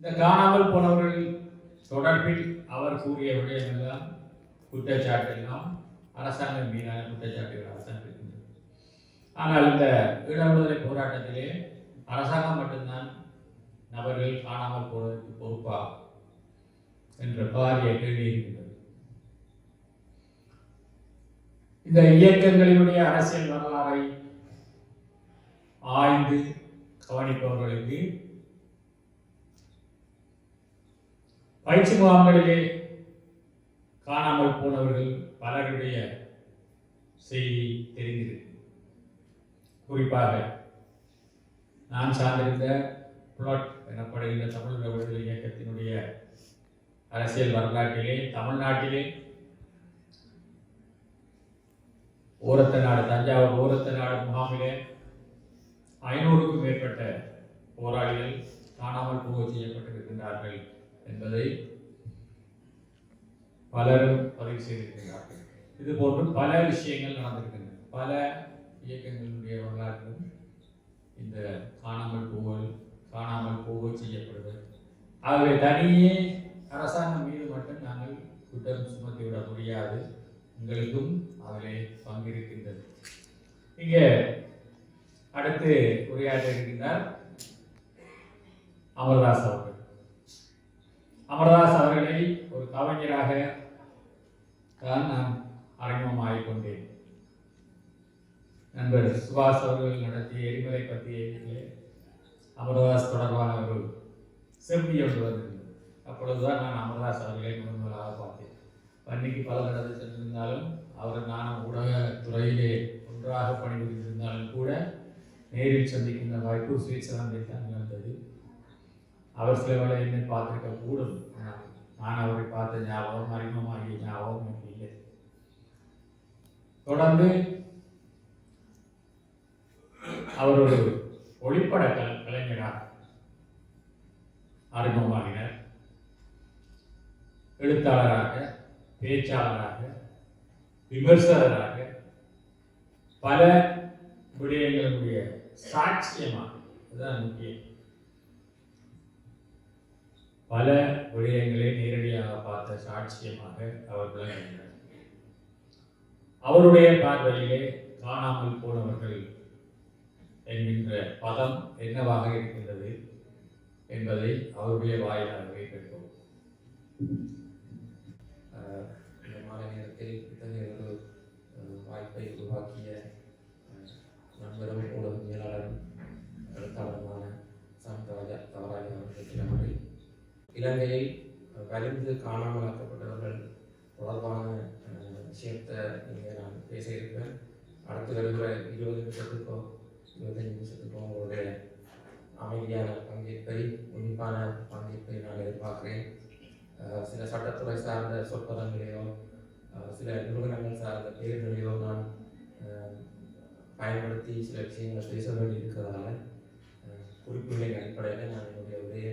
இந்த காணாமல் போனவர்கள் தொடர்பில் அவர் கூறிய விடயமெல்லாம் குற்றச்சாட்டெல்லாம் அரசாங்கம் மீதான குற்றச்சாட்டுகள் அரசாங்கம் இருக்கின்றது. ஆனால் இந்த ஈழ போராட்டத்திலே அரசாங்கம் மட்டும்தான் நபர்கள் காணாமல் போவதற்கு பொறுப்பா என்ற பாரிய கேள்வி இருக்கின்றது. இந்த இயக்கங்களினுடைய அரசியல் வரலாறை ஆய்ந்து கவனிப்பவர்களுக்கு பயிற்சி முகாம்களிலே காணாமல் போனவர்கள் பலருடைய செய்தி தெரிந்திருக்கு. குறிப்பாக நான் சார்ந்திருந்த புலட் எனப்படுகின்ற தமிழக விடுதலை இயக்கத்தினுடைய அரசியல் வரலாற்றிலே தமிழ்நாட்டிலே ஓரத்த நாடு தஞ்சாவூர் ஓரத்த நாடு முகாமிலே ஐநூறுக்கும் மேற்பட்ட போராளிகள் காணாமல் போக செய்யப்பட்டிருக்கின்றார்கள். என்பதை பலரும் பதிவு செய்திருக்கிறார்கள். இது போன்று பல விஷயங்கள் நடந்திருக்கின்றன. பல இயக்கங்களுடைய வரலாற்றிலும் இந்த காணாமல் போவல் காணாமல் போக செய்யப்படுதல். ஆகவே தனியே அரசாங்கம் மீது மட்டும் நாங்கள் குற்றம் சுமத்திவிட முடியாது. உங்களுக்கும் அதிலே பங்கிருக்கின்றது. இங்கே அடுத்து உரையாற்ற இருக்கின்றார் அமர்தாஸ் அவர்கள். அமர்தாஸ் அவர்களை ஒரு கவிஞராக தான் நான் அறிமுகமாகிக் கொண்டேன். நண்பர் சுபாஷ் அவர்கள் நடத்திய எரிமலை பற்றிய அமர்தாஸ் தொடர்பான ஒரு செவ்வி ஒன்று அப்பொழுதுதான் நான் அமர்தாஸ் அவர்களை முதன் பார்த்தேன். பன்னிக்கு பல நடந்து சென்றிருந்தாலும் அவர் நானும் ஊடகத்துறையிலே ஒன்றாக பணிபுரிந்திருந்தாலும் கூட நேரில் சந்திக்கின்ற வாய்ப்பு சுவிட்சர்லாந்தில் தான் அவர் சில வேலை என்னை பார்த்துருக்க கூடும். நான் அவரை பார்த்த ஞாபகம் அறிமுகமாகிய ஞாபகம் எனக்கு இல்லை. தொடர்ந்து அவர் ஒரு ஒளிப்பட கலைஞராக அறிமுகமாகினார். எழுத்தாளராக பேச்சாளராக விமர்சகராக பல விடயங்களுடைய சாட்சியமாக அதுதான் முக்கியம். பல விடயங்களை நேரடியாக பார்த்த சாட்சியமாக அவர் விளங்குகிறார் அவருடைய பார்வையிலே காணாமல் போனவர்கள் என்கின்ற பதம் என்னவாக இருக்கின்றது என்பதை அவருடைய வாயிலாகவே கேட்போம் இந்த மாலை நேரத்தில் இத்தகைய ஒரு வாய்ப்பை உருவாக்கிய நண்பரும் ஊடகவியலாளரும் எழுத்தாளருமான சந்தராஜா தவராஜ் அவர்களுக்கு நன்றி இலங்கையில் வலிந்து காணாமலாக்கப்பட்டவர்கள் தொடர்பான விஷயத்தை இங்கே நான் பேசியிருப்பேன் அடுத்து வருகிற இருபது நிமிஷத்துக்கோ இருபத்தஞ்சு நிமிஷத்துக்கோ உங்களுடைய அமைதியான பங்கேற்பை உன்னிப்பான பங்கேற்பை நான் எதிர்பார்க்கிறேன். சில சட்டத்துறை சார்ந்த சொற்பதங்களையோ சில நிறுவனங்கள் சார்ந்த பேர்களையோ நான் பயன்படுத்தி சில விஷயங்கள் பேச வேண்டி இருக்கிறதால குறிப்புகளின் அடிப்படையில் நான் என்னுடைய உரையை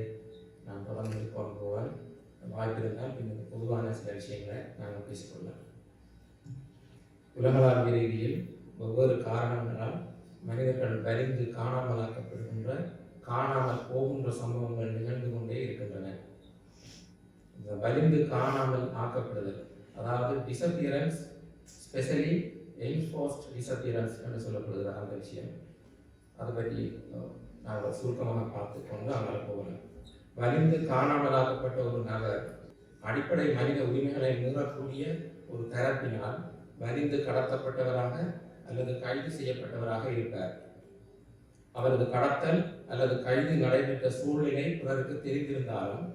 நான் தொடர்ந்து கொண்டு போவேன் வாய்ப்பு இருந்தால் பின்னர் பொதுவான சில விஷயங்களை நாங்கள் பேசிக்கொள்ளலாம். உலகளாவிய ரீதியில் ஒவ்வொரு காரணங்களால் மனிதர்கள் வரிந்து காணாமலாக்கப்படுகின்ற காணாமல் போகின்ற சம்பவங்கள் நிகழ்ந்து கொண்டே இருக்கின்றன. இந்த வலிந்து காணாமல் ஆக்கப்படுதல் அதாவது டிசப்பியரன்ஸ் ஸ்பெஷலி என்ஃபோர்ஸ்ட் டிசப்பியரன்ஸ் என்று சொல்லப்படுகிற அந்த விஷயம் அதை பற்றி நாங்கள் சுருக்கமாக பார்த்து கொண்டு அங்கே போகலாம் வலிந்து காணாமலாக்கப்பட்ட ஒரு நபர். அடிப்படை மனித உரிமைகளை மீறக்கூடிய ஒரு தரப்பினால் வலிந்து கடத்தப்பட்டவராக அல்லது கைது செய்யப்பட்டவராக இருப்பார். அவரது கடத்தல் அல்லது கைது நடைபெற்ற சூழ்நிலை பிறருக்கு தெரிந்திருந்தாலும்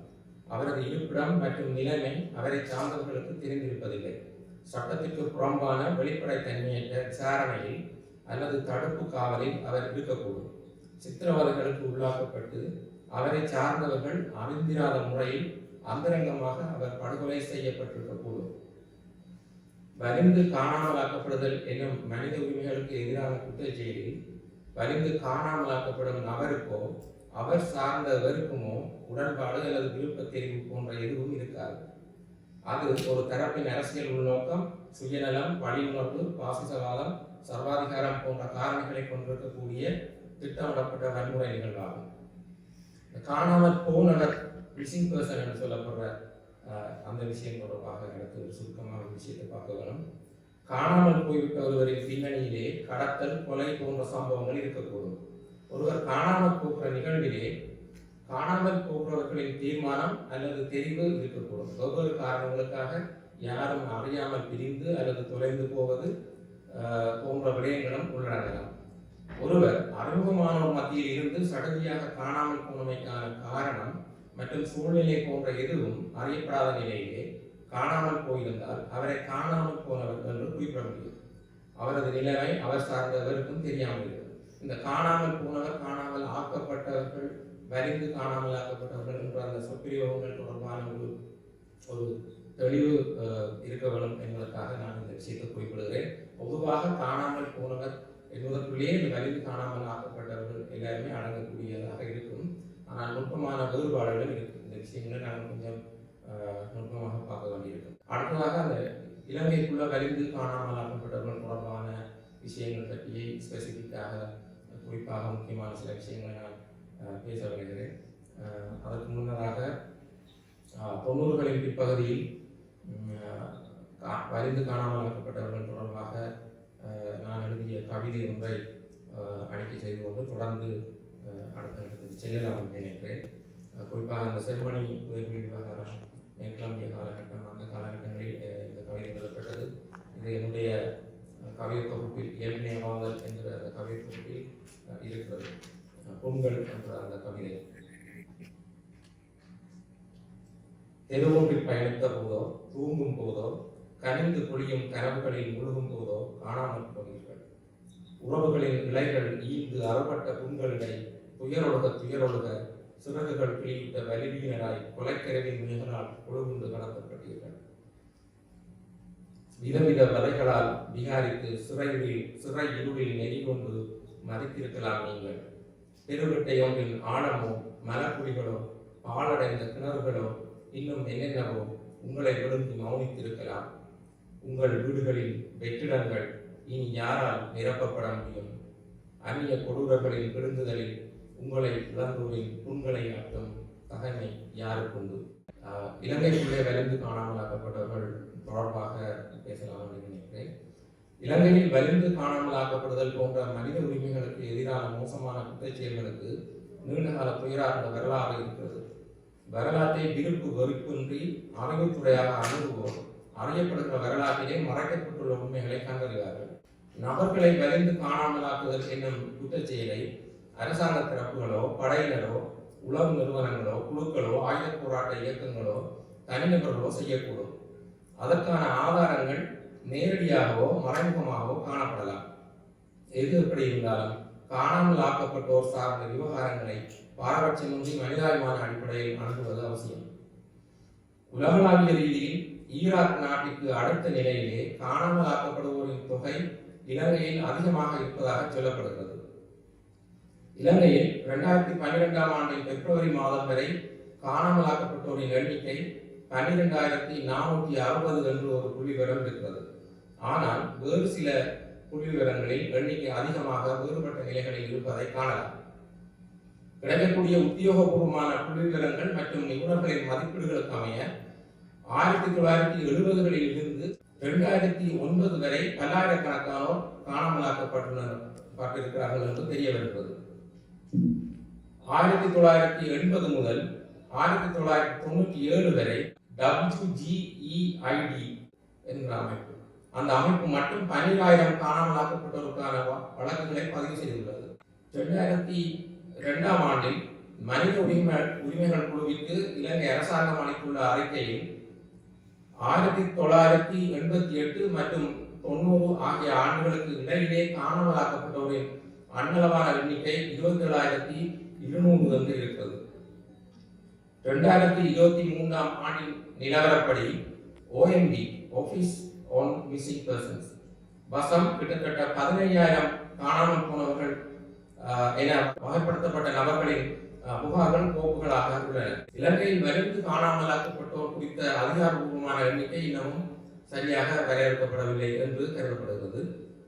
அவரது இருப்பிடம் மற்றும் நிலைமை அவரை சார்ந்தவர்களுக்கு தெரிந்திருப்பதில்லை. சட்டத்திற்கு புறம்பான வெளிப்படைத்தன்மையற்ற விசாரணையில் அல்லது தடுப்பு காவலில் அவர் இருக்கக்கூடும். சித்திரவதைகளுக்கு உள்ளாக்கப்பட்டு அவரை சார்ந்தவர்கள் அறிந்திராத முறையில் அந்தரங்கமாக அவர் படுகொலை செய்யப்பட்டிருக்கக்கூடும். வலிந்து காணாமலாக்கப்படுதல் என்னும் மனித உரிமைகளுக்கு எதிரான குற்றச்செயலில் வலிந்து காணாமலாக்கப்படும் நபருக்கோ அவர் சார்ந்த வெறுப்புமோ உடன்பாடு அல்லது விருப்ப தெரிவு போன்ற எதுவும் இருக்காது. அது ஒரு தரப்பின் அரசியல் உள்நோக்கம் சுயநலம் வழியுணர்வு பாசிசவாதம் சர்வாதிகாரம் போன்ற காரணிகளை கொண்டிருக்கக்கூடிய திட்டமிடப்பட்ட வன்முறை நிகழ்வாகும். காணாமல் போனவர் மிஸ்ஸிங் பர்சன் என்று சொல்லப்படுற அந்த விஷயம் தொடர்பாக எனக்கு ஒரு சுருக்கமான விஷயத்தை பார்க்க வேணும் காணாமல் போய்விட்ட ஒருவரின் பின்னணியிலே கடத்தல் கொலை போன்ற சம்பவங்கள் இருக்கக்கூடும். ஒருவர் காணாமல் போகிற நிகழ்விலே காணாமல் போகிறவர்களின் தீர்மானம் அல்லது தெரிவு இருக்கக்கூடும். ஒவ்வொரு காரணங்களுக்காக யாரும் அறியாமல் பிரிந்து அல்லது தொலைந்து போவது போன்ற விடயங்களும் உள்ளடங்கலாம். ஒருவர் அறிமுகமானோர் மத்தியில் இருந்து சடதியாக காணாமல் போனமைக்கான காரணம் மற்றும் சூழ்நிலை போன்ற எதுவும் அறியப்படாத நிலையிலே காணாமல் போயிருந்தால் அவரை காணாமல் போனவர் என்று குறிப்பிட முடியும் அவரது நிலைமை அவர் சார்ந்தவருக்கும் தெரியாமல் இருக்கும் இந்த காணாமல் போனவர் காணாமல் ஆக்கப்பட்டவர்கள் வரிந்து காணாமல் ஆக்கப்பட்டவர்கள் என்ற அந்த சொற்பிரயோகங்கள் தொடர்பான ஒரு ஒரு தெளிவு இருக்க வேண்டும் என்பதற்காக நான் இந்த விஷயத்தை குறிப்பிடுகிறேன். பொதுவாக காணாமல் போனவர் என்பதற்குள்ளேயே இந்த வலிந்து காணாமல் ஆக்கப்பட்டவர்கள் எல்லாருமே அடங்கக்கூடியதாக இருக்கும். ஆனால் நுட்பமான வேறுபாடுகள் இருக்கு. இந்த விஷயங்களை நாங்கள் கொஞ்சம் நுட்பமாக பார்க்க வேண்டியிருக்கும். அடுத்ததாக அந்த இலங்கைக்குள்ள வலிந்து காணாமல் ஆக்கப்பட்டவர்கள் தொடர்பான விஷயங்கள் பற்றி ஸ்பெசிஃபிக்காக குறிப்பாக முக்கியமான சில விஷயங்களை நான் பேச வருகிறேன் அதற்கு முன்னதாக தொண்ணூறுகளின் பிற்பகுதியில் கா- வலிந்து காணாமல் ஆக்கப்பட்டவர்கள் தொடர்பாக நான் எழுதிய கவிதை ஒன்றை அஹ், செய்து கொண்டு தொடர்ந்து அஹ், அடுத்த நினைக்கிறேன். குறிப்பாக அந்த செருமணி உதவி விவகாரம் மேற்கிழமைய காலகட்டம் அந்த காலகட்டங்களில் இந்த கவிதை எழுதப்பட்டது இது என்னுடைய அஹ், கவிதை தொகுப்பில் இயல்பினை வாங்கல் என்ற அந்த கவிதை தொகுப்பில் இருக்கிறது. பொங்கல் என்ற அந்த கவிதை. தெருவொன்றில் பயணித்த போதோ தூங்கும் போதோ கனிந்து பொழியும் கனவுகளில் முழுகும் போதோ காணாமல் போனீர்கள் உறவுகளின் இலைகள் ஈந்து அறப்பட்ட புண்களிடை துயரொழுக துயரொழுக சிறகுகள் கிழித்த வலிமையினராய் கொலைக்கரவின் மிகனால் குழுகுண்டு கடத்தப்பட்டீர்கள். விதவித வலைகளால் விகாரித்து சிறையில் சிறை இருளில் நெறி கொண்டு மதித்திருக்கலாம் நீங்கள். பெருவிட்டை ஒன்றின் ஆழமோ மலக்குடிகளோ பாலடைந்த கிணறுகளோ இன்னும் என்னென்னவோ உங்களை விழுந்து மௌனித்திருக்கலாம். உங்கள் வீடுகளில் வெற்றிடங்கள் இனி யாரால் நிரப்பப்பட முடியும்? அந்நிய கொடூரர்களின் விருந்துதலில் உங்களை இழந்தோரின் புண்களை ஆட்டும் தகமை யாருக்குண்டு? இலங்கைக்குள்ளே வலிந்து காணாமலாக்கப்பட்டவர்கள் தொடர்பாக பேசலாம் என்று நினைக்கிறேன். இலங்கையில் வலிந்து காணாமல் ஆக்கப்படுதல் போன்ற மனித உரிமைகளுக்கு எதிரான மோசமான குற்றச்செயல்களுக்கு நீண்டகால துயரார்ந்த வரலாறு இருக்கிறது. வரலாற்றை விருப்பு வெறுப்பின்றி அறிவுத்துறையாக அணுகுவோம். அறியப்படுகிற வரலாற்றிலே மறைக்கப்பட்டுள்ள உண்மைகளை கண்டறிவார்கள். நபர்களை விரைந்து காணாமலாக்குதல் என்னும் குற்றச் செயலை அரசாங்க தரப்புகளோ படையினரோ உளவு நிறுவனங்களோ குழுக்களோ ஆயுத போராட்ட இயக்கங்களோ தனிநபர்களோ செய்யக்கூடும். அதற்கான ஆதாரங்கள் நேரடியாகவோ மறைமுகமாகவோ காணப்படலாம். எது எப்படி இருந்தாலும் காணாமல் ஆக்கப்பட்டோர் சார்ந்த விவகாரங்களை பாரபட்சமின்றி மனிதாபிமான அடிப்படையில் அணுகுவது அவசியம். உலகளாவிய ரீதியில் ஈராக் நாட்டிற்கு அடுத்த நிலையிலே காணாமல் ஆக்கப்படுவோரின் தொகை இலங்கையில் அதிகமாக இருப்பதாக சொல்லப்படுகிறது. இலங்கையில் இரண்டாயிரத்தி பன்னிரெண்டாம் ஆண்டின் பிப்ரவரி மாதம் வரை காணாமல் ஆக்கப்பட்டோரின் எண்ணிக்கை பன்னிரெண்டாயிரத்தி நானூற்றி அறுபது என்று ஒரு புள்ளி விவரம் இருக்கிறது ஆனால் வேறு சில புள்ளி விவரங்களில் எண்ணிக்கை அதிகமாக வேறுபட்ட நிலைகளில் இருப்பதை காணலாம். கிடைக்கக்கூடிய உத்தியோகபூர்வமான புள்ளி விவரங்கள் மற்றும் நிபுணர்களின் மதிப்பீடுகளுக்கு அமைய ஆயிரத்தி தொள்ளாயிரத்தி எழுபதுகளில் இருந்து இரண்டாயிரத்தி ஒன்பது வரை பல்லாயிரக்கணக்கானோர் காணாமலாக்கப்பட்டுள்ளனர் பட்டிருக்கிறார்கள் என்று தெரிய வருகிறது ஆயிரத்தி தொள்ளாயிரத்தி எண்பது முதல் ஆயிரத்தி தொள்ளாயிரத்தி தொண்ணூற்றி ஏழு வரை டபிள்யூஜிஇஐடி என்ற அமைப்பு. அந்த அமைப்பு மட்டும் பன்னிராயிரம் காணாமலாக்கப்பட்டோருக்கான வ- வழக்குகளை பதிவு செய்துள்ளது. ரெண்டாயிரத்தி இரண்டாம் ஆண்டில் மனித உரிமை உரிமைகள் குழுவிற்கு இலங்கை அரசாங்கம் அளித்துள்ள அறிக்கையில் ஆயிரத்தி தொள்ளாயிரத்தி எண்பத்தி எட்டு மற்றும் தொண்ணூறு ஆகிய ஆண்டுகளுக்கு இடையிலே காணாமலாக்கப்பட்டோரின் அண்ணளவான எண்ணிக்கை இருபத்தி ஏழாயிரத்தி இருநூறு என்று இருக்கிறது. ரெண்டாயிரத்தி இருபத்தி மூன்றாம் ஆண்டின் நிலவரப்படி OMP office on missing persons வசம் கிட்டத்தட்ட பதினையாயிரம் காணாமல் போனவர்கள் ஆஹ், என வகைப்படுத்தப்பட்ட நபர்களின் புகார்கள் கோப்புகளாக உள்ளன. இலங்கையில் வலிந்து காணாமலாக்கப்பட்டோர் குறித்த அதிகாரபூர்வமான எண்ணிக்கை இன்னமும் சரியாக வரையறுக்கப்படவில்லை என்று கருதப்படுகிறது.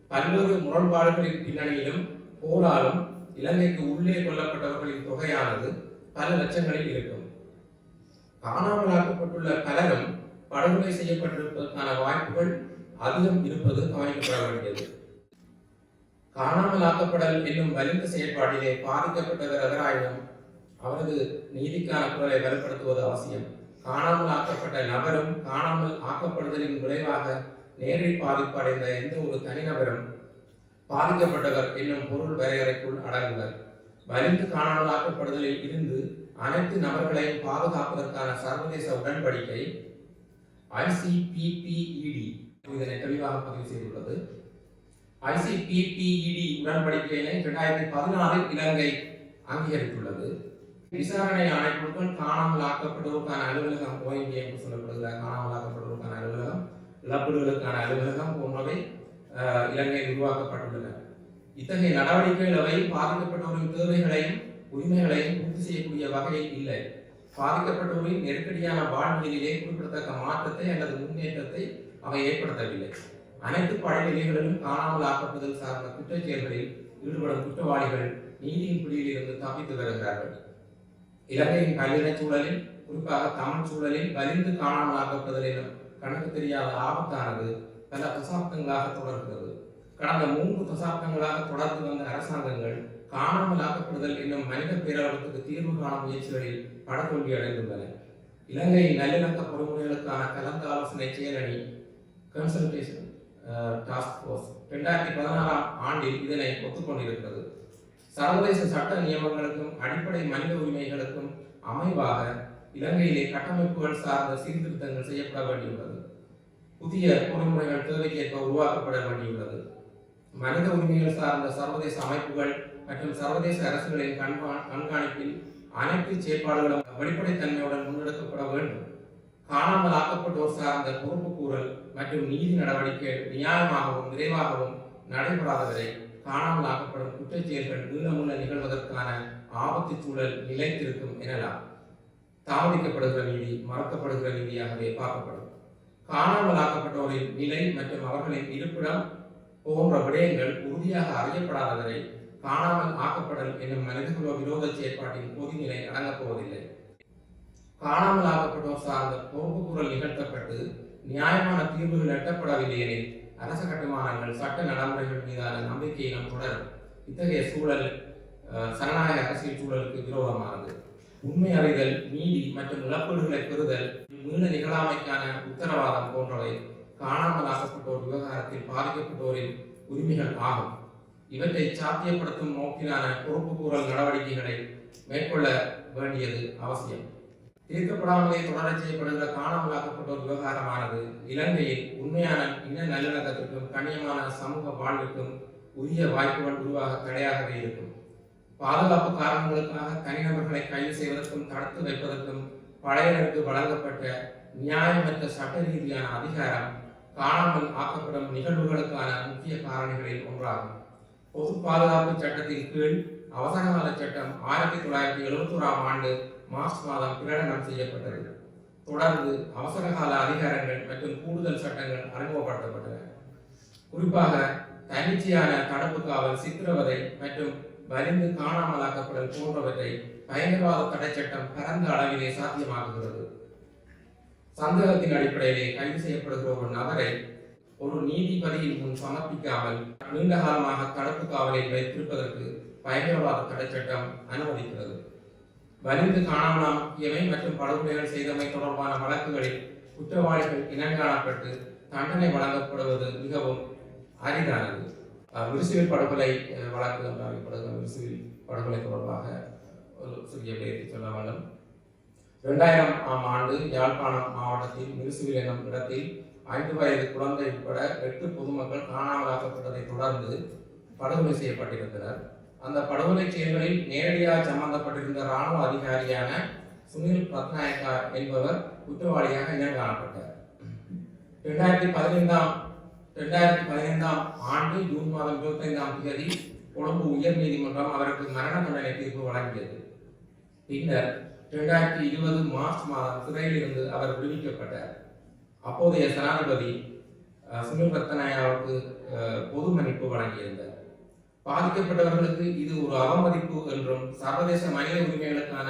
பல்வேறு முரண்பாடுகளின் பின்னணியிலும் போராலும் இலங்கைக்கு உள்ளே கொல்லப்பட்டவர்களின் தொகையானது பல லட்சங்களில் இருக்கும். காணாமலாக்கப்பட்டுள்ள பலரும் படுகொலை செய்யப்பட்டிருப்பதற்கான வாய்ப்புகள் அதிகம் இருப்பது கவனிக்கப்பட வேண்டியது. காணாமலாக்கப்படல் என்னும் வலிந்த செயற்பாட்டிலே பாதிக்கப்பட்டவர் எவராயினும் அவரது நீதிக்கான குரலை வலுப்படுத்துவது அவசியம். காணாமல் ஆக்கப்பட்ட நபரும் காணாமல் ஆக்கப்படுதலின் விளைவாக நேரில் பாதிப்பு அடைந்த எந்த ஒரு தனிநபரும் பாதிக்கப்பட்டவர் என்னும் பொருள் வரையறைக்குள் அடங்குவர். வலிந்து காணாமல் ஆக்கப்படுதலில் இருந்து அனைத்து நபர்களையும் பாதுகாப்பதற்கான சர்வதேச உடன்படிக்கை ஐசிபிபிஇடி இதனை தெளிவாக பதிவு செய்துள்ளது. ஐசிபிபிஇடி உடன்படிக்கையினை இரண்டாயிரத்தி பதினாறில் இலங்கை அங்கீகரித்துள்ளது. விசாரணை ஆணைக்குழுக்கள் காணாமல் ஆக்கப்படுவதற்கான அலுவலகம் ஓஎம்பி என்று சொல்லப்படுகிற காணாமல் ஆக்கப்படுவதற்கான அலுவலகம் இழப்பீடுகளுக்கான அலுவலகம் போன்றவை அஹ், இலங்கையில் உருவாக்கப்பட்டுள்ளன. இத்தகைய நடவடிக்கைகள் அவை பாதிக்கப்பட்டவரின் தேவைகளையும் உரிமைகளையும் பூர்த்தி செய்யக்கூடிய வகையில் இல்லை. பாதிக்கப்பட்டவரின் நெருக்கடியான வாழ்நிலையிலே குறிப்பிடத்தக்க மாற்றத்தை அல்லது முன்னேற்றத்தை அவை ஏற்படுத்தவில்லை. அனைத்து படைநிலைகளிலும் காணாமல் ஆக்கப்படுதல் சார்ந்த குற்றச்செயல்களில் ஈடுபடும் குற்றவாளிகள் நீதியின் பிடியில் இருந்து தப்பித்து வருகிறார்கள். இலங்கையின் கல்வின சூழலில் குறிப்பாக தமிழ் சூழலில் வலிந்து காணாமல் கணக்கு தெரியாத ஆபத்தானது பல தசாப்தங்களாக தொடர்கிறது. கடந்த மூன்று தசாப்தங்களாக தொடர்ந்து வந்த அரசாங்கங்கள் காணாமலாக்கப்படுதல் என்னும் மனித பேரளவுக்கு தீர்வு காணும் முயற்சிகளில் படத்தோல்வி அடைந்துள்ளன இலங்கையின் நல்லிணக்க பொறுமுறைகளுக்கான கலந்து ஆலோசனை செயலணி கன்சல்டேஷன் டாஸ்க் ஃபோர்ஸ் ரெண்டாயிரத்தி பதினாறாம் ஆண்டில் இதனை ஒத்துக்கொண்டிருக்கிறது. சர்வதேச சட்ட நியமங்களுக்கும் அடிப்படை மனித உரிமைகளுக்கும் அமைவாக இலங்கையிலே கட்டமைப்புகள் சார்ந்த சீர்திருத்தங்கள் செய்யப்பட வேண்டியுள்ளது. புதிய பொறிமுறைகள் தேவைக்கேற்ப உருவாக்கப்பட வேண்டியுள்ளது. மனித உரிமைகள் சார்ந்த சர்வதேச அமைப்புகள் மற்றும் சர்வதேச அரசுகளின் கண்காணிப்பில் அனைத்து செயற்பாடுகளும் வெளிப்படைத்தன்மையுடன் முன்னெடுக்கப்பட வேண்டும். காணாமல் ஆக்கப்பட்டோர் சார்ந்த பொறுப்புக்கூறல் மற்றும் நீதி நடவடிக்கை நியாயமாகவும் விரைவாகவும் நடைபெறாதவரை காணாமல் ஆக்கப்படும் குற்றச் மீளமுள்ள நிகழ்வதற்கான ஆபத்து சூழல் நிலைத்திருக்கும் எனலாம். தாமதிக்கப்படுகிற நீதி மறக்கப்படுகிற நீதியாகவே பார்க்கப்படும். காணாமல் ஆக்கப்பட்டோரின் நிலை மற்றும் அவர்களின் இருப்பிடம் போன்ற விடயங்கள் உறுதியாக அறியப்படாதவரை காணாமல் ஆக்கப்படல் என்னும் மனிதகுல விரோத செயற்பாட்டின் பொதுநிலை அடங்கப் போவதில்லை. காணாமல் ஆக்கப்பட்டோர் சார்ந்த பொறுப்புக்கூறல் நிகழ்த்தப்பட்டு நியாயமான தீர்வுகள் எட்டப்படவில்லை எனில் அரச கட்டுமானங்கள் சட்ட நடைமுறைகள் மீதான நம்பிக்கையிலும் தொடரும். இத்தகைய சூழல் சரணாய அரசியல் சூழலுக்கு விரோதமானது. உண்மை அறிதல் நீதி மற்றும் இழப்பீடுகளை பெறுதல் மீள நிகழாமைக்கான உத்தரவாதம் போன்றவை காணாமல் ஆக்கப்பட்டோர் விவகாரத்தில் பாதிக்கப்பட்டோரின் உரிமைகள் ஆகும். இவற்றை சாத்தியப்படுத்தும் நோக்கிலான பொறுப்புக்கூறல் நடவடிக்கைகளை மேற்கொள்ள வேண்டியது அவசியம். தீர்க்கப்படாமலே தொடரச் செய்யப்படுகிற காணாமல் விவகாரமானது. இலங்கையில் உண்மையான இன நல்லிணக்கத்திற்கும் கண்ணியமான சமூக வாழ்விற்கும் உரிய வாய்ப்புகள் உருவாக தடையாகவே இருக்கும். பாதுகாப்பு காரணங்களுக்காக தனிநபர்களை கைது செய்வதற்கும் தடுத்து வைப்பதற்கும் படையினருக்கு வழங்கப்பட்ட நியாயமற்ற சட்ட ரீதியான அதிகாரம் காணாமல் ஆக்கப்படும் நிகழ்வுகளுக்கான முக்கிய காரணிகளில் ஒன்றாகும். பொது பாதுகாப்பு சட்டத்தின் கீழ் அவசரகால சட்டம் ஆயிரத்தி தொள்ளாயிரத்தி எழுபத்தி ஓராம் ஆண்டு மார்ச் மாதம் பிரகடனம் செய்யப்பட்டது. தொடர்ந்து அவசரகால அதிகாரங்கள் மற்றும் கூடுதல் சட்டங்கள் அறிமுகப்படுத்தப்பட்டன. குறிப்பாக தன்னிச்சையான தடுப்பு காவல் சித்திரவதை மற்றும் வலிந்து காணாமலாக்கப்படல் போன்றவற்றை பயங்கரவாத தடை சட்டம் பரந்த அளவிலே சாத்தியமாகுகிறது சந்தேகத்தின் அடிப்படையிலே கைது செய்யப்படுகிற ஒரு நபரை ஒரு நீதிபதியின் முன் சமர்ப்பிக்காமல் நீண்ட காலமாக தடுப்பு காவலில் வைத்திருப்பதற்கு பயங்கரவாத தடை சட்டம் அனுமதிக்கிறது. வலிந்து காணாமலாக்கியவை மற்றும் படுகொலைகள் செய்தமை தொடர்பான வழக்குகளில் குற்றவாளிகள் இனங்காணப்பட்டு தண்டனை வழங்கப்படுவது மிகவும் அரிதானது. விருசுவில் படுகொலை வழக்கு என்று அறியப்படுகிற படுகொலை தொடர்பாக ஒரு சிறிய பேருக்கு சொல்ல வேண்டும். இரண்டாயிரம் ஆம் ஆண்டு யாழ்ப்பாணம் மாவட்டத்தில் மிருசுவில் எனும் இடத்தில் ஐந்து வயது குழந்தை உட்பட எட்டு பொதுமக்கள் காணாமலாக்கப்பட்டதை தொடர்ந்து படுகொலை செய்யப்பட்டிருந்தனர். அந்த படுகொலை செயல்களில் நேரடியாக சம்பந்தப்பட்டிருந்த இராணுவ அதிகாரியான சுனில் பத்நாயக்கா என்பவர் குற்றவாளியாக இனம் காணப்பட்டார். இரண்டாயிரத்தி பதினைந்தாம் இரண்டாயிரத்தி பதினைந்தாம் ஆண்டு ஜூன் மாதம் இருபத்தைந்தாம் தேதி கொழும்பு உயர் நீதிமன்றம் அவருக்கு மரண தண்டனை தீர்ப்பு வழங்கியது. பின்னர் இரண்டாயிரத்தி இருபது மார்ச் மாதம் சிறையில் இருந்து அவர் விடுவிக்கப்பட்டார். அப்போதைய ஜனாதிபதி சுனில் ரத்தனாயாவுக்கு பொது மன்னிப்பு வழங்கியிருந்தார். பாதிக்கப்பட்டவர்களுக்கு இது ஒரு அவமதிப்பு என்றும் சர்வதேச மனித உரிமைகளுக்கான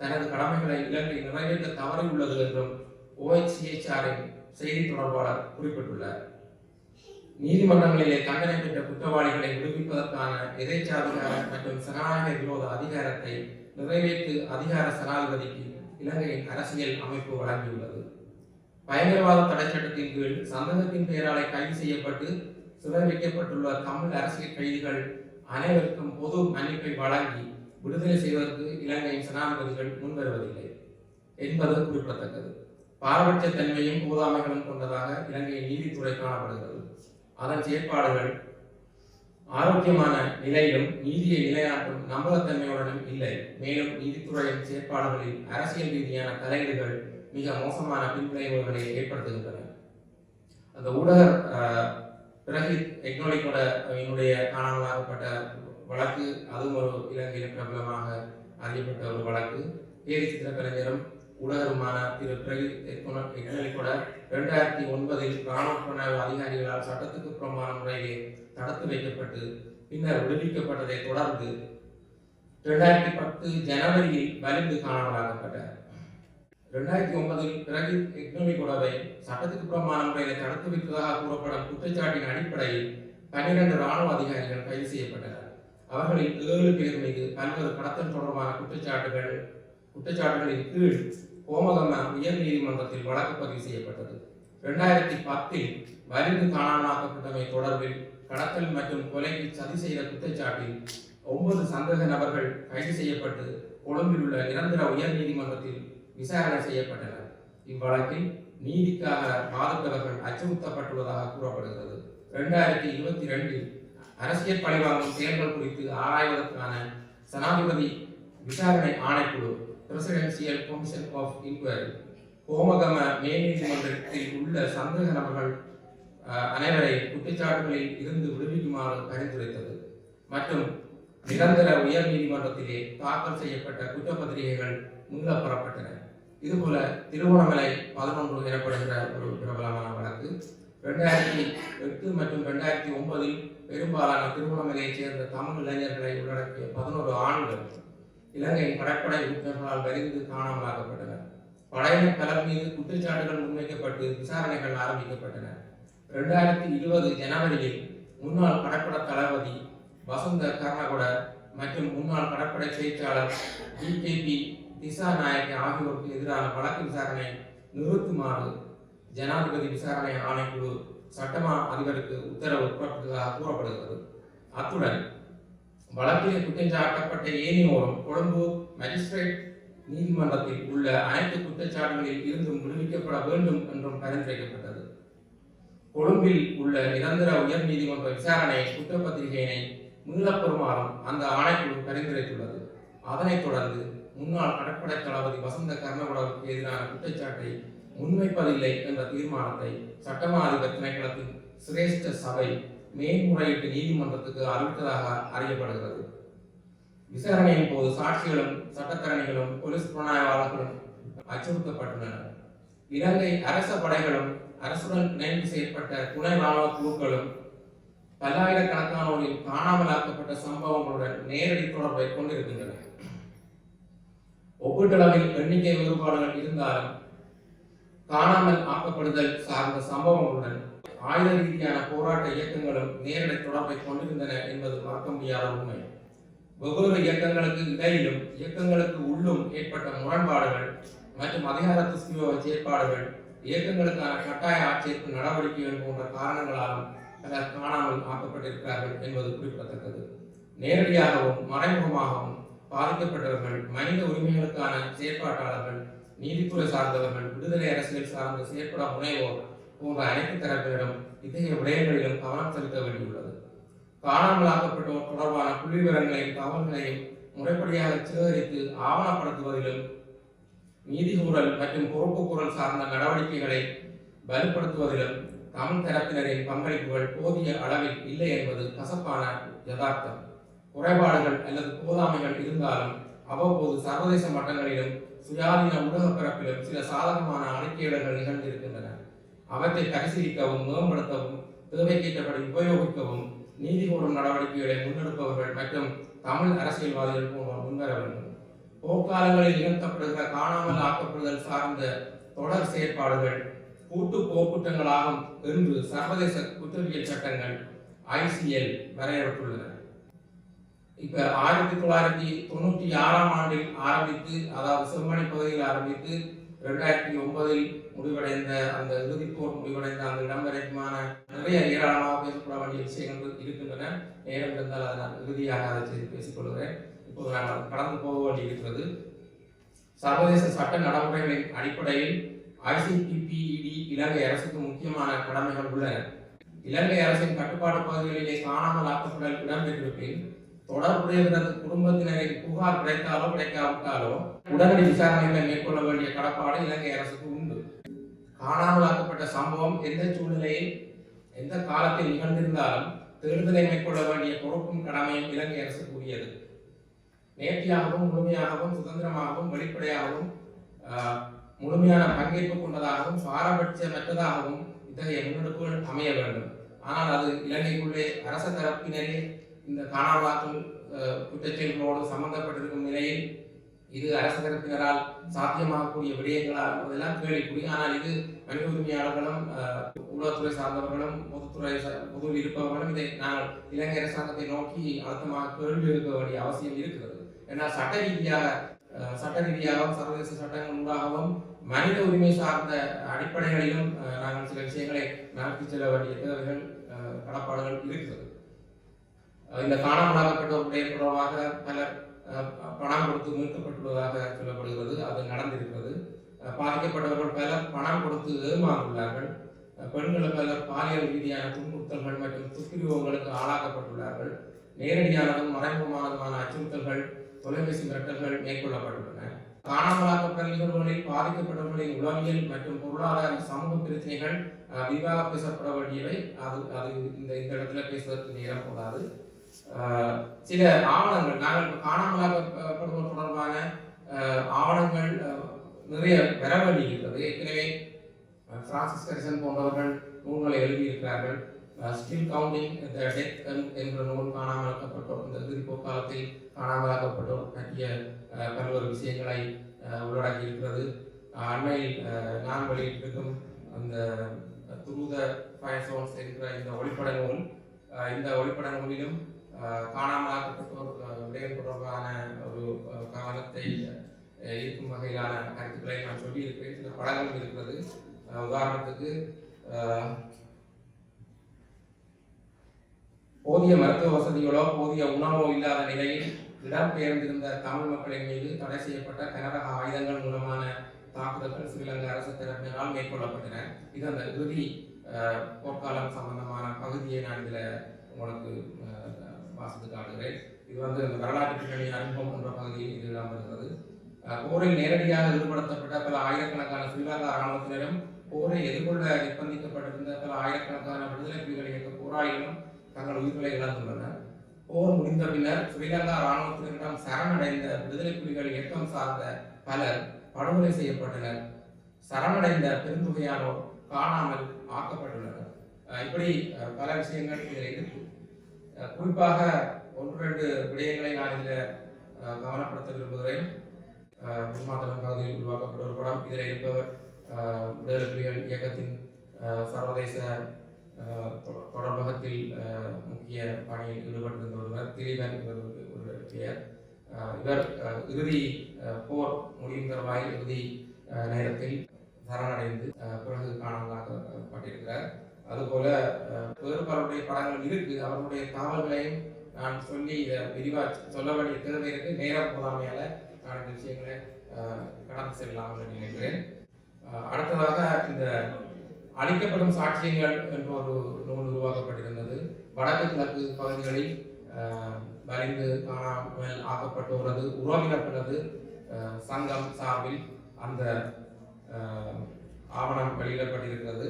தனது கடமைகளை இலங்கை நிறைவேற்ற தவறியுள்ளது என்றும் ஓஎச்சிஹெச்ஆரின் செய்தி தொடர்பாளர் குறிப்பிட்டுள்ளார். நீதிமன்றங்களிலே தண்டனை பெற்ற குற்றவாளிகளை விடுவிப்பதற்கான எதேச்சாதிகார மற்றும் சனநாயக விரோத அதிகாரத்தை நிறைவேற்று அதிகார சனாதிபதிக்கு இலங்கையின் அரசியல் அமைப்பு வழங்கியுள்ளது. பயங்கரவாத தடை சட்டத்தின் கீழ் சந்தகத்தின் பெயராலே கைது செய்யப்பட்டு சிறை வைக்கப்பட்டுள்ள தமிழ் அரசியல் கைதிகள் அனைவருக்கும் பொது மன்னிப்பை வழங்கி விடுதலை செய்வதற்கு இலங்கையின் சனாதிபதிகள் முன்வருவதில்லை என்பது குறிப்பிடத்தக்கது. பாரபட்சத்தன்மையும் போதாமைகளும் கொண்டதாக இலங்கையின் நீதித்துறை காணப்படுகிறது. அதன் செயற்பாடுகள் ஆரோக்கியமான நிலையிலும் நீதியை நிலைநாட்டும் நம்பகத்தன்மையுடனும் இல்லை. மேலும் நீதித்துறையின் செயற்பாடுகளில் அரசியல் ரீதியான தலையீடுகள் மிக மோசமான பின்விளைவுகளை ஏற்படுத்துகின்றன. அந்த ஊடக பிறகு எக்னோலிக்கோட என்னுடைய காணாமலாகப்பட்ட வழக்கு அதுவும் ஒரு இலங்கையில் பிரபலமாக அறியப்பட்ட ஒரு வழக்கு. பேரி சித்திர கலைஞரும் ஊடகருமான திரு பிரகி எக்னோலிக்கோட இரண்டாயிரத்தி ஒன்பதில் இராணுவ புலனாய்வு அதிகாரிகளால் சட்டத்துக்கு புறம்பான முறையிலே தடுத்து வைக்கப்பட்டு பின்னர் விடுவிக்கப்பட்டதை தொடர்ந்து இரண்டாயிரத்தி பத்து ஜனவரியில் வலிந்து காணாமலாக்கப்பட்டார். இரண்டாயிரத்தி ஒன்பதில் பிறகு எக்னோமி கூடவை சட்டத்துக்கு புறம்பான முறையில் தடுத்து வைத்ததாக கூறப்படும் குற்றச்சாட்டின் அடிப்படையில் பன்னிரண்டு ராணுவ அதிகாரிகள் கைது செய்யப்பட்டனர். அவர்களில் ஏழு பேர் மீது பல்வேறு கடத்தல் தொடர்பான குற்றச்சாட்டுகள் குற்றச்சாட்டுகளின் கீழ் கோமகம உயர் நீதிமன்றத்தில் வழக்கு பதிவு செய்யப்பட்டது. இரண்டாயிரத்தி பத்தில் வலிந்து காணாமலாக்கப்பட்டமை தொடர்பில் கடத்தல் மற்றும் கொலைக்கு சதி செய்த குற்றச்சாட்டில் ஒன்பது சந்தேக நபர்கள் கைது செய்யப்பட்டு கொழும்பில் உள்ள நிரந்தர உயர் நீதிமன்றத்தில் விசாரணை செய்யப்பட்டனர் இவ்வழக்கில் நீதிக்காக பாதித்தவர்கள் அச்சுறுத்தப்பட்டுள்ளதாக கூறப்படுகிறது. இரண்டாயிரத்தி இருபத்தி ரெண்டில் அரசியல் பழிவாங்கும் செயல்கள் குறித்து ஆராய்வதற்கான சனாதிபதி விசாரணை ஆணைக்குழு presidential commission of inquiry Homagama மேல்நீதிமன்றத்தில் உள்ள சந்தேக நபர்கள் அஹ், அனைவரை குற்றச்சாட்டுகளில் இருந்து விடுவிக்குமாறு பரிந்துரைத்தது. மற்றும் நிரந்தர உயர் நீதிமன்றத்திலே தாக்கல் செய்யப்பட்ட குற்றப்பத்திரிகைகள் மீளப்பெறப்பட்டன இதுபோல திருவோணமலை பதினொன்று எனப்படுகிற ஒரு பிரபலமான வழக்கு. ரெண்டாயிரத்தி எட்டு மற்றும் ரெண்டாயிரத்தி ஒன்பதில் பெரும்பாலான திருவோணமலையைச் சேர்ந்த தமிழ் இளைஞர்களை உள்ளடக்கிய பதினோரு ஆண்கள் இலங்கையின் கடற்படை உறுப்பினர்களால் வரிந்து காணாமலாக்கப்பட்டனர். படையினர் பலர் மீது குற்றச்சாட்டுகள் முன்வைக்கப்பட்டு விசாரணைகள் ஆரம்பிக்கப்பட்டன. ரெண்டாயிரத்தி இருபது ஜனவரியில் முன்னாள் கடற்படை தளபதி வசந்த கர்ணகுட மற்றும் முன்னாள் கடற்படை பேச்சாளர் டிகேபி திசா நாயக் ஆகியோருக்கு எதிரான வழக்கு விசாரணை நிறுத்துமாறு ஜனாதிபதி விசாரணை ஆணைக்குழு சட்டமா அதிபருக்கு உத்தரவு பிறப்பித்ததாக கூறப்படுகிறது. அத்துடன் வழக்கிலே குற்றஞ்சாட்டப்பட்ட ஏனையோரும் கொழும்பு மஜிஸ்ட்ரேட் நீதிமன்றத்தில் உள்ள அனைத்து குற்றச்சாட்டுகளில் இருந்தும் விடுவிக்கப்பட வேண்டும் என்றும் பரிந்துரைக்கப்பட்டது. கொழும்பில் உள்ள நிரந்தர உயர் நீதிமன்ற விசாரணை குற்றப்பத்திரிகையினை மீளப்பெறுமாறும் அந்த ஆணைக்குழு பரிந்துரைத்துள்ளது. அதனைத் தொடர்ந்து முன்னாள் கடற்படை தளபதி வசந்த கர்ணகுடவுக்கு எதிரான குற்றச்சாட்டை முன்வைப்பதில்லை என்ற தீர்மானத்தை சட்டமா அதிபர் திணைக்களத்தின் சிரேஷ்ட சபை மேன்முறையீட்டு நீதிமன்றத்துக்கு அறிவித்ததாக அறியப்படுகிறது. விசாரணையின் போது சாட்சிகளும் சட்டத்தரணிகளும் போலீஸ் புலனாய்வாளர்களும் அச்சுறுத்தப்பட்டுள்ளனர். இலங்கை அரச படைகளும் அரசுடன் இணைந்து செயற்பட்ட துணை ராணுவ குழுக்களும் பல்லாயிரக்கணக்கானோரில் காணாமலாக்கப்பட்ட சம்பவங்களுடன் நேரடி தொடர்பை கொண்டிருக்கின்றன. ஒப்பீட்டளவில் எண்ணிக்கை வேறுபாடுகள் இருந்தாலும் காணாமல் ஆக்கப்படுதல் சார்ந்த சம்பவங்களுடன் ஆயுத ரீதியான போராட்ட இயக்கங்களும் நேரடி தொடர்பை கொண்டிருந்தன என்பது மறக்க முடியாத உண்மை. வெவ்வேறு இயக்கங்களுக்கு இடையிலும் இயக்கங்களுக்கு உள்ளும் ஏற்பட்ட முரண்பாடுகள் மற்றும் அதிகார துஷ்பிரயோக செயற்பாடுகள் இயக்கங்களுக்கான கட்டாய ஆட்சேர்ப்பு நடவடிக்கைகள் போன்ற காரணங்களாலும் பலர் காணாமல் ஆக்கப்பட்டிருக்கிறார்கள் என்பது குறிப்பிடத்தக்கது. நேரடியாகவும் மறைமுகமாகவும் பாதிக்கப்பட்டவர்கள் மனித உரிமைகளுக்கான செயற்பாட்டாளர்கள் நீதித்துறை சார்ந்தவர்கள் விடுதலை அரசியல் சார்ந்த செயற்பட முனைவோர் போன்ற அனைத்து தரப்பினரும் இத்தகைய விடயங்களிலும் கவனம் செலுத்த வேண்டியுள்ளது. காணாமலாக்கப்பட்டோர் தொடர்பான புள்ளிவிவரங்களையும் தகவல்களையும் முறைப்படியாக சேகரித்து ஆவணப்படுத்துவதிலும் நீதிகூறல் மற்றும் பொறுப்புக்கூறல் சார்ந்த நடவடிக்கைகளை வலுப்படுத்துவதிலும் தமிழ் தரப்பினரின் பங்களிப்புகள் போதிய அளவில் இல்லை என்பது கசப்பான யதார்த்தம். குறைபாடுகள் அல்லது போதாமைகள் இருந்தாலும் அவ்வப்போது சர்வதேச மட்டங்களிலும் சுயாதீன ஊடக பரப்பிலும் சில சாதகமான அறிக்கையிடல்கள் நிகழ்ந்திருக்கின்றன. அவற்றை பரிசீலிக்கவும் மேம்படுத்தவும் தேவைக்கேற்றபடி உபயோகிக்கவும் நீதி கூடும் நடவடிக்கைகளை முன்னெடுப்பவர்கள் மற்றும் தமிழ் அரசியல்வாதிகள் போன்ற முன்வர வேண்டும். போர்க்காலங்களில் நிகழ்த்தப்படுகிற காணாமல் ஆக்கப்படுதல் சார்ந்த தொடர் செயற்பாடுகள் கூட்டு போர்க்குற்றங்களாகும் என்று சர்வதேச குற்றவியல் சட்டங்கள் ஐசிஎல் வரையறுத்துள்ளன. இப்ப ஆயிரத்தி தொள்ளாயிரத்தி தொண்ணூற்றி ஆறாம் ஆண்டில் ஆரம்பித்து அதாவது செம்மணி பகுதியில் ஆரம்பித்து ரெண்டாயிரத்தி ஒன்பதில் முடிவடைந்த அந்த இறுதிப் போர் முடிவடைந்த அந்த இடம் வரைக்குமான நிறைய ஏராளமாக பேசப்பட வேண்டிய விஷயங்கள் இருக்கின்றன. நேரம் இருந்தால் அதை நான் இறுதியாக அதை செய்து பேசிக்கொள்கிறேன். இப்போது நாங்கள் கடந்து போக வேண்டியிருக்கிறது. சர்வதேச சட்ட நடைமுறைகளின் அடிப்படையில் ஐசிபிபிஇடி இலங்கை அரசுக்கு முக்கியமான கடமைகள் உள்ளன. இலங்கை அரசின் கட்டுப்பாட்டு பகுதிகளிலே காணாமல் ஆக்கப்படல் இடம்பெற்றிருப்பின். தொடர்புடைய குடும்பத்தினரின் புகார் கிடைத்தாலோ கிடைக்காவிட்டாலோ உடனடி விசாரணைகளை மேற்கொள்ள வேண்டிய கடப்பாடு இலங்கை அரசுக்கு உண்டு. காணாமல் ஆக்கப்பட்ட சம்பவம் எந்த சூழ்நிலையில் எந்த காலத்தில் நிகழ்ந்திருந்தாலும் தேடுதலை மேற்கொள்ள வேண்டிய பொறுப்பும் கடமையும் இலங்கை அரசுக்கு உரியது நேர்த்தியாகவும் முழுமையாகவும் சுதந்திரமாகவும் வெளிப்படையாகவும் ஆஹ், முழுமையான பங்கேற்பு கொண்டதாகவும் பாரபட்சமற்றதாகவும் இத்தகைய முன்னெடுப்புகள் அமைய வேண்டும். ஆனால் அது இலங்கைக்குள்ளே அரச தரப்பினரே இந்த காணாமலாக்கல் குற்றச்செயல்களோடு சம்பந்தப்பட்டிருக்கும் நிலையில் இது அரசு தரப்பினரால் சாத்தியமாகக்கூடிய விடயங்களா என்பதெல்லாம் கேள்விக்குரிய ஆனால் இது மனித உரிமையாளர்களும் ஆஹ், உளவுத்துறை சார்ந்தவர்களும் பொதுத்துறை பொதுவில் இருப்பவர்களும் இதை நாங்கள் இலங்கை அரசாங்கத்தை நோக்கி அழுத்தமாக கேள்வி எழுப்ப வேண்டிய அவசியம் இருக்கிறது. ஏன்னா சட்ட ரீதியாக அஹ், சட்ட ரீதியாகவும் சர்வதேச சட்டங்கள் ஊடாகவும் மனித உரிமை சார்ந்த அடிப்படைகளிலும் நாங்கள் சில விஷயங்களை நடத்தி செல்ல வேண்டிய தேவைகள் கடப்பாடுகள் இருக்கிறது. இந்த காணாமலாக்கப்பட்டவருடைய தொடர்பாக பலர் பணம் கொடுத்து மீட்கப்பட்டுள்ளதாக சொல்லப்படுகிறது. அது நடந்திருக்கிறது. பாதிக்கப்பட்டவர்கள் பலர் பணம் கொடுத்து ஏமாந்துள்ளார்கள். அஹ், பெண்கள் பலர் பாலியல் ரீதியான துன்புறுத்தல்கள் மற்றும் துப்பிரிவங்களுக்கு ஆளாக்கப்பட்டுள்ளார்கள். நேரடியானதும் மறைமுகமானதுமான அச்சுறுத்தல்கள் தொலைபேசி மிரட்டல்கள் மேற்கொள்ளப்பட்டுள்ளன. காணாமலாக்கப்பட்ட நிகழ்வுகளில் பாதிக்கப்பட்டவர்களின் உளவியல் மற்றும் பொருளாதார சமூக பிரச்சனைகள் விரிவாக பேசப்பட வேண்டியவை. அது அது இந்த இந்த இடத்துல பேசுவதற்கு நேரம் போதாது. சில ஆவணங்கள் நாங்கள் காணாமலாக தொடர்பான அஹ், ஆவணங்கள் அஹ், நிறைய பெற வேண்டியிருக்கிறது ஏற்கனவே பிரான்சிஸ் கரிசன் போன்றவர்கள் நூல்களை எழுதியிருக்கிறார்கள். ஸ்டில் கவுண்டிங் த டெத் என்ற நூல் காணாமலாக்கப்பட்டோர் இந்த இறுதிப்போர் காலத்தில் காணாமலாக்கப்பட்டோர் பற்றிய அஹ், பல்வேறு விஷயங்களை அஹ், உள்ளடக்கி இருக்கிறது அண்மையில் அஹ், நான் வெளியிட்டிருக்கும் அந்த துருத ஃபயர்சோன்ஸ் என்ற இந்த ஒளிப்பட நூல் அஹ், இந்த ஒளிப்பட நூலிலும் காணாமலாக்கப்பட்டோர் விடயம் தொடர்பான ஒரு காலத்தை கவனத்தை ஈர்க்கும் வகையிலான கருத்துக்களை நான் சொல்லியிருக்கிறேன். சில படங்கள் இருக்கிறது. உதாரணத்துக்கு போதிய மருத்துவ வசதிகளோ போதிய உணவோ இல்லாத நிலையில் இடம்பெயர்ந்திருந்த தமிழ் மக்களின் மீது தடை செய்யப்பட்ட கனரக ஆயுதங்கள் மூலமான தாக்குதல்கள் ஸ்ரீலங்கா அரசு தரப்பினரால் மேற்கொள்ளப்பட்டன. இது அந்த இறுதி அஹ், போர்க்காலம் சம்பந்தமான பகுதியை நான் இதில் உங்களுக்கு வாசித்து காட்டுகிறேன் இது வந்து வரலாற்று பின்னணி அனுபவம் என்ற பகுதியில் இது இல்லாமல் அஹ், போரில் நேரடியாக ஈடுபடுத்தப்பட்ட பல ஆயிரக்கணக்கான ஸ்ரீலங்கா இராணுவத்தினரும் போரை எதிர்கொள்ள நிர்பந்திக்கப்பட்டிருந்த பல ஆயிரக்கணக்கான விடுதலை புலிகள் இயக்க போராளிகளும் தங்கள் உயிர்களை இழந்துள்ளனர். போர் முடிந்த பின்னர் ஸ்ரீலங்கா இராணுவத்தினரிடம் சரணடைந்த விடுதலை புலிகள் இயக்கம் சார்ந்த பலர் படுகொலை செய்யப்பட்டனர். சரணடைந்த பெருந்தொகையானோர் காணாமல் ஆக்கப்பட்டுள்ளனர். இப்படி பல விஷயங்கள் இதில் எதிர்ப்பு குறிப்பாக ஒன்று ரெண்டு விடயங்களை நான் இதில் கவனப்படுத்த விரும்புகிறேன். அஹ், பகுதியில் உருவாக்கப்பட்ட ஒரு படம். இதில் இருப்பவர் அஹ், இயக்கத்தின் சர்வதேச தொடர்பகத்தில் முக்கிய பணியில் ஈடுபட்டிருந்த ஒருவர் திலீபன் ஒரு பெயர். இவர் இறுதி போர் முடியும் வாயில் இறுதி நேரத்தில் சரணடைந்து அஹ், பிறகு காணாமலாக்கப்பட்டிருக்கிறார். அதுபோல அஹ், படங்கள் இருக்கு. அவருடைய தகவல்களையும் நான் சொல்லி இதை விரிவா சொல்ல வேண்டிய தேவை இருக்கு. நேரம் போதாமையால நான் இந்த விஷயங்களை கடந்து செல்லலாம் என்று நினைக்கிறேன் அடுத்ததாக இந்த அளிக்கப்படும் சாட்சியங்கள் என்ற ஒரு நூல் உருவாக்கப்பட்டிருந்தது. வடக்கு கிழக்கு பகுதிகளில் அஹ், வலிந்து காணாமல் ஆக்கப்பட்டோரது உறவினர்களது சங்கம் சார்பில் அந்த ஆவணம் வெளியிடப்பட்டிருக்கிறது.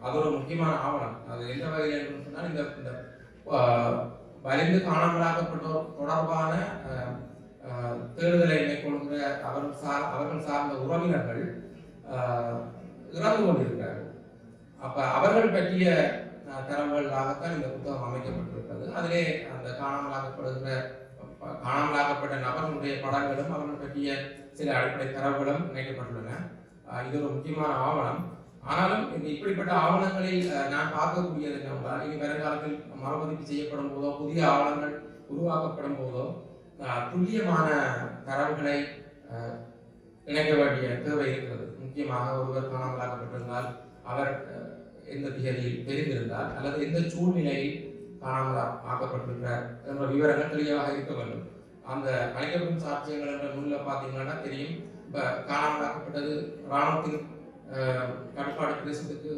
அது ஒரு முக்கியமான ஆவணம். அது எந்த வகையில் என்று சொன்னால் இந்த இந்த அஹ், வலிந்து காணாமலாக்கப்பட்டோர் தொடர்பான தேர்தலை தேடுதலை மேற்கொள்கிற அவர்கள் சார் அவர்கள் சார்ந்த உறவினர்கள் இறந்து கொண்டிருக்கிறார்கள். அப்ப அவர்கள் பற்றிய தரவுகளாகத்தான் இந்த புத்தகம் அமைக்கப்பட்டிருக்கிறது. அதிலே அந்த காணாமலாக்கப்படுகிற காணாமலாக்கப்பட்ட நபர்களுடைய படங்களும் அவர்கள் பற்றிய சில அடிப்படை தரவுகளும் இணைக்கப்பட்டுள்ளன. இது ஒரு முக்கியமான ஆவணம். ஆனாலும் இப்படிப்பட்ட ஆவணங்களில் நான் பார்க்கக்கூடியது என்னவென்றால் இனி வருங்காலத்தில் மறுபதிப்பு செய்யப்படும் போதோ புதிய ஆவணங்கள் உருவாக்கப்படும் போதோ துல்லியமான தரவுகளை இணைக்க வேண்டிய தேவை இருக்கிறது. முக்கியமாக ஒருவர் காணாமலாக்கப்பட்டிருந்தால் அவர் எந்த திகதியில் தெரிந்திருந்தால் அல்லது எந்த சூழ்நிலையில் காணாமல் ஆக்கப்பட்டிருக்கிறார் என்ற விவரங்கள் தெளிவாக இருக்க வேண்டும். அந்த அழைக்கப்படும் சாட்சியங்கள் என்ற நூலில் பார்த்தீங்கன்னா தெரியும் இப்போ காணாமல் ஆக்கப்பட்டது இராணுவத்தின் கட்டுப்பாடு பிரதேசத்துக்கு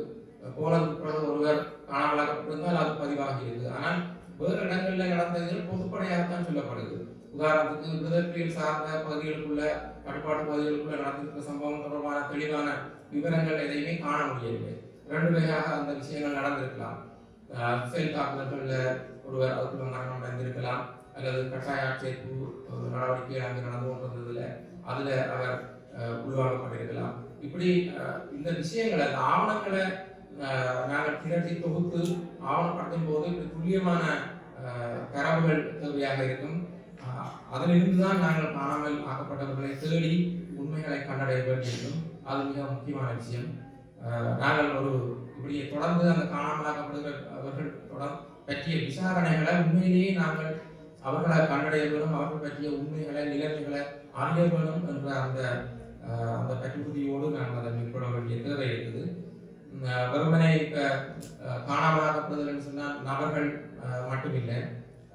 போனதுக்கு ஒருவர் காணாமல் அது பதிவாகிறது. ஆனால் வேறு இடங்களில் நடந்ததில் பொதுப்படையாகத்தான் சொல்லப்படுது. உதாரணத்துக்கு விடுதலை சார்ந்த பகுதிகளுக்குள்ள கட்டுப்பாட்டு பகுதிகளுக்குள்ள நடந்திருக்கிற சம்பவம் தொடர்பான தெளிவான விவரங்கள் எதையுமே காண முடியவில்லை. ரெண்டு வகையாக அந்த விஷயங்கள் நடந்திருக்கலாம். செயல் செல் ஒருவர் அதுக்குள்ள மரணம் அடைந்திருக்கலாம். அல்லது கட்டாய ஆட்சேர்ப்பு நடவடிக்கைகள் அங்கே நடந்து கொண்டிருந்ததில் அதில் அவர் அஹ், உள்வாங்கப்பட்டிருக்கலாம். இப்படி இந்த விஷயங்களை அந்த ஆவணங்களை நாங்கள் திரட்டி தொகுத்து ஆவணப்படுத்தும் போது இப்படி துல்லியமான தரவுகள் தேவையாக இருக்கும். அதிலிருந்து தான் நாங்கள் காணாமல் ஆக்கப்பட்டவர்களை தேடி உண்மைகளை கண்டடைய வேண்டும் அது மிக முக்கியமான விஷயம். நாங்கள் ஒரு இப்படி தொடர்ந்து அந்த காணாமலாக்கப்படுகிற அவர்கள் தொடர் பற்றிய விசாரணைகளை உண்மையிலேயே நாங்கள் அவர்களை கண்டடைய வேணும். அவர்கள் பற்றிய உண்மைகளை நிலைமைகளை அறிய வேணும் என்ற அந்த அந்த பற்றுறுதியோடு நான் அதை மேற்கொள்ள வேண்டிய தேவை இருக்குது. உம், அஹ், இப்போ காணாமலாக்கப்படுதல்னு சொன்னால் நபர்கள் அஹ், மட்டுமில்லை.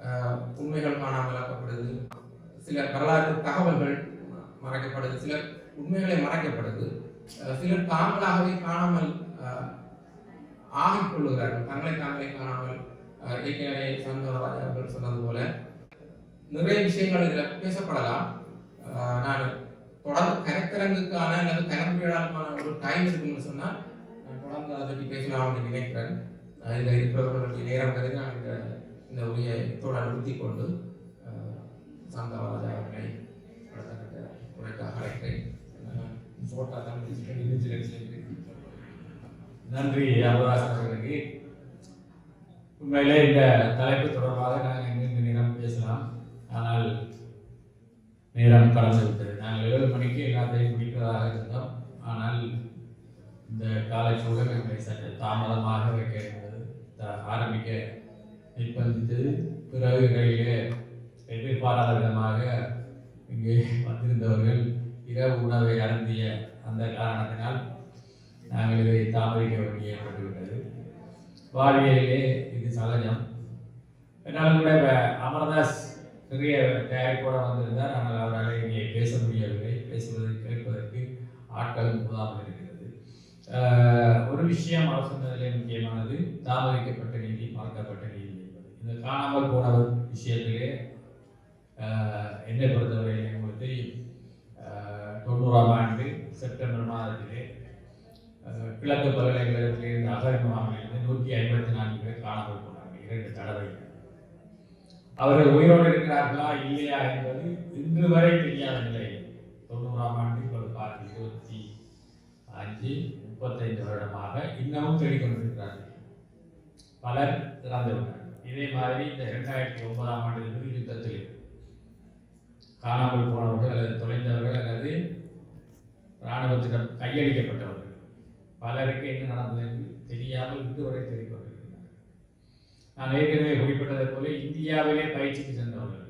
அஹ், உண்மைகள் காணாமலாக்கப்படுது. சில வரலாற்று தகவல்கள் மறைக்கப்படுது. சில உண்மைகளை மறைக்கப்படுது. அஹ், சிலர் தாங்களாகவே காணாமல் அஹ், தங்களை தாங்களே காணாமல் அஹ், ஏற்கனவே சொன்னது போல. நிறைய விஷயங்கள் இதில் பேசப்படலாம். நான் தொடர்ந்து கருத்தரங்குக்கான அல்லது கலந்துரையாடலுக்கான ஒரு டைம் இருக்குன்னு சொன்னால் தொடர்ந்து அதை பற்றி பேசலாம்னு நினைக்கிறேன். இதில் இருக்கிறவர்களுடைய நேரம் கருதி நான் இந்த இந்த உரையை இத்தோடு நிறுத்தி கொண்டு சந்தோராஜ் அவர்களை அடுத்த உரைக்காக அழைக்கிறேன். ஃபோட்டோ தான் முடிச்சுட்டு நன்றி அபராசன் உண்மையிலே இந்த தலைப்பு தொடர்பாக நாங்கள் நீண்ட நேரம் பேசலாம். ஆனால் நேரம் கடந்து விட்டது நாங்கள் ஏழு மணிக்கு எல்லாத்தையும் முடிப்பதாக இருந்தோம். ஆனால் இந்த காலை சூழல் எங்களை சற்று தாமதமாக வைக்க இருந்தது ஆரம்பிக்க நிர்பந்தித்தது. பிறகு இடையிலே எதிர்பாராத விதமாக இங்கே வந்திருந்தவர்கள் இரவு உணவை அருந்திய அந்த காரணத்தினால் நாங்கள் இதை தாமதிக்க வேண்டிய ஏற்பட்டுவிட்டது வாழ்வியலிலே இது சகஜம். என்னால் கூட இப்போ அமர்தாஸ் பெரிய தயாரிப்போடு வந்திருந்தால் நாங்கள் அவரால் இங்கே பேச முடியவில்லை. பேசுவதை கேட்பதற்கு ஆட்கள் போதாமல் இருக்கிறது. ஒரு விஷயம் அவர் சொன்னதிலே முக்கியமானது தாமதிக்கப்பட்ட நீதி மறக்கப்பட்ட நீதி என்பது. இந்த காணாமல் போன விஷயத்திலே என்னை பொறுத்தவரையில் உங்களுக்கு தெரியும் தொண்ணூறாம் ஆண்டு செப்டம்பர் மாதத்திலே கிழக்கு பல்கலைக்கழகத்திலிருந்து அகர் முகாமிலிருந்து நூற்றி ஐம்பத்தி நான்கு பேர் காணாமல் போனார்கள். இரண்டு தடவை அவர்கள் உயிரோடு இருக்கிறார்களா இல்லையா என்பது இன்று வரை தெரியாத நிலை தொண்ணூறாம் ஆண்டு இப்பொழுது பார்த்து இருபத்தி அஞ்சு முப்பத்தைந்து வருடமாக இன்னமும் தேடிக்கொண்டிருக்கிறார்கள். பலர் இறந்து இதே மாதிரி இந்த இரண்டாயிரத்தி ஒன்பதாம் ஆண்டிலிருந்து யுத்தத்தில் காணாமல் போனவர்கள் அல்லது தொலைந்தவர்கள் அல்லது இராணுவத்திடம் கையளிக்கப்பட்டவர்கள். பலருக்கு என்ன நடந்தது தெரியாமல் இன்று வரை தேடிக்கொண்டிருக்கிறார்கள். நான் ஏற்கனவே குறிப்பிட்டதை போல இந்தியாவிலே பயிற்சிக்கு சென்றவர்கள்.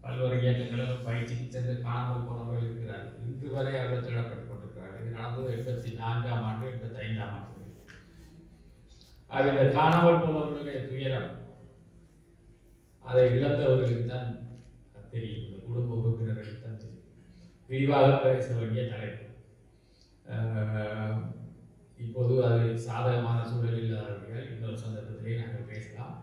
பல்வேறு இயக்கங்களும் பயிற்சிக்கு சென்று காணாமல் போனவர்கள் இருக்கிறார்கள். இன்று வரை அவர்கள் தேடப்பட்டுக் கொண்டிருக்கிறார்கள். இது நடந்தது எண்பத்தி நான்காம் ஆண்டு எண்பத்தி ஐந்தாம் ஆண்டு. அது இந்த காணாமல் போனவர்களுடைய துயரம். அதை இழந்தவர்களுக்கு தான் தெரியும். இந்த குடும்ப உறுப்பினர்களுக்கு தான் தெரியும். விரிவாக பேச வேண்டிய தலைப்பு. இப்போது அது சாதகமான சூழல் இல்லாதவர்கள் இன்னொரு சந்தர்ப்பத்திலே நாங்கள் பேசலாம்.